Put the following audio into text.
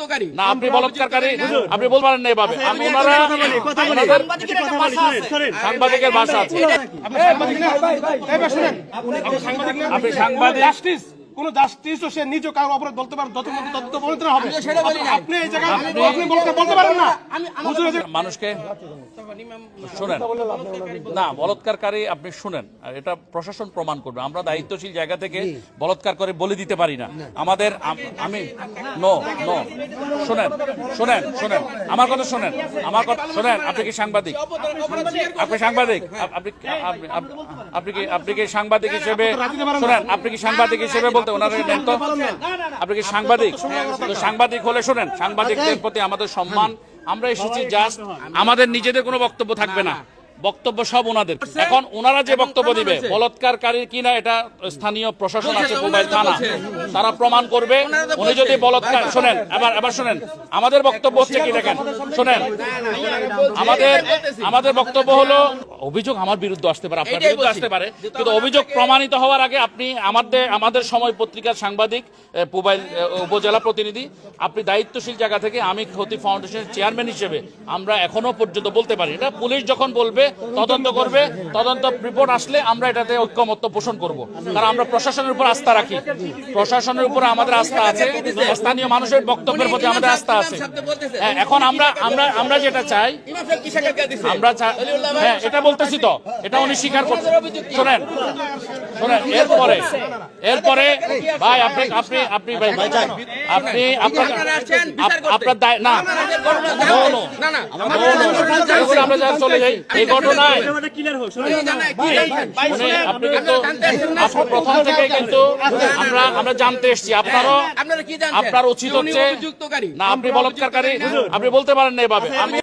অভিযুক্তকারী না আপনি বলৎকারী আপনি বলতে না এভাবে আমি ওনারা সাংবাদিকের ভাষা আছে আপনি সাংবাদিক জাস্টিস কোন জাস্টিস সে নিজ কারও অপরাধ বলতে পারেন যত তত বলতে হবে। আপনি এই জায়গায় আপনি বলতে বলতে পারেন না। মানুষকে শুনেন। না বলৎকারী আপনি শুনেন। এটা প্রশাসন প্রমাণ করবে। আমরা দায়িত্বশীল জায়গা থেকে বলৎকার করে বলে দিতে পারি না। আমাদের আমি নো নো। শুনেন শুনেন শুনেন। আমার কথা শুনেন। আমার কথা শুনেন আপনি কি সাংবাদিক? আপনি সাংবাদিক? আপনি আপনি আপনি কি আপনি কি সাংবাদিক হিসেবে শুনেন আপনি কি সাংবাদিক হিসেবে বলতে ওনারা নেন তো আপনি কি সাংবাদিক? তো সাংবাদিক হলে শোনেন সাংবাদিকদের প্রতি আমাদের সম্মান। আমরা এসেছি জাস্ট আমাদের নিজেদের কোনো বক্তব্য থাকবে না। বক্তব্য সব ওনাদের। এখন ওনারা যে বক্তব্য দিবে বলৎকারী কিনা এটা স্থানীয় প্রশাসন আছে মোবাইল থানা। তারা প্রমাণ করবে উনি যদি বলৎকার শোনেন এবার এবার শোনেন আমাদের বক্তব্য হচ্ছে কি দেখেন শোনেন। আমাদের আমাদের বক্তব্য হলো অভিযোগ আমার বিরুদ্ধে আসতে পারে আপনার বিরুদ্ধে আসতে পারে। কিন্তু অভিযোগ প্রমাণিত হওয়ার আগে আপনি আমাদের আমাদের সময় পত্রিকার সাংবাদিক মোবাইল উপজেলা প্রতিনিধি আপনি দায়িত্বশীল জায়গা থেকে আমি ক্ষতি ফাউন্ডেশনের চেয়ারম্যান হিসেবে আমরা এখনও পর্যন্ত বলতে পারি। এটা পুলিশ যখন বলবে তদন্ত করবে তদন্ত রিপোর্ট আসলে আমরা এটাতে ঐক্যমত্য পোষণ করব। কারণ আমরা প্রশাসনের উপর আস্থা রাখি। প্রশাসনের উপর আমাদের আস্থা আছে স্থানীয় মানুষের বক্তব্যের প্রতি আমাদের আস্থা আছে। হ্যাঁ, এখন আমরা আমরা আমরা যেটা চাই আমরা হ্যাঁ এটা বলতেছি তো এটা উনি স্বীকার করছেন। শোনেন শোনেন এরপরে এরপরে ভাই আপনি আপনি আপনি ভাই আপনি আপনার দায়- না আমরা যা চলে যাই এই ঘটনায় আপনি কিন্তু প্রথম থেকে কিন্তু আমরা আমরা জানতে এসেছি আপনারও আপনারা কি জানেন আপনার উচিত হচ্ছে না আপনি বলৎকারী আপনি বলতে পারেন না এভাবে আমি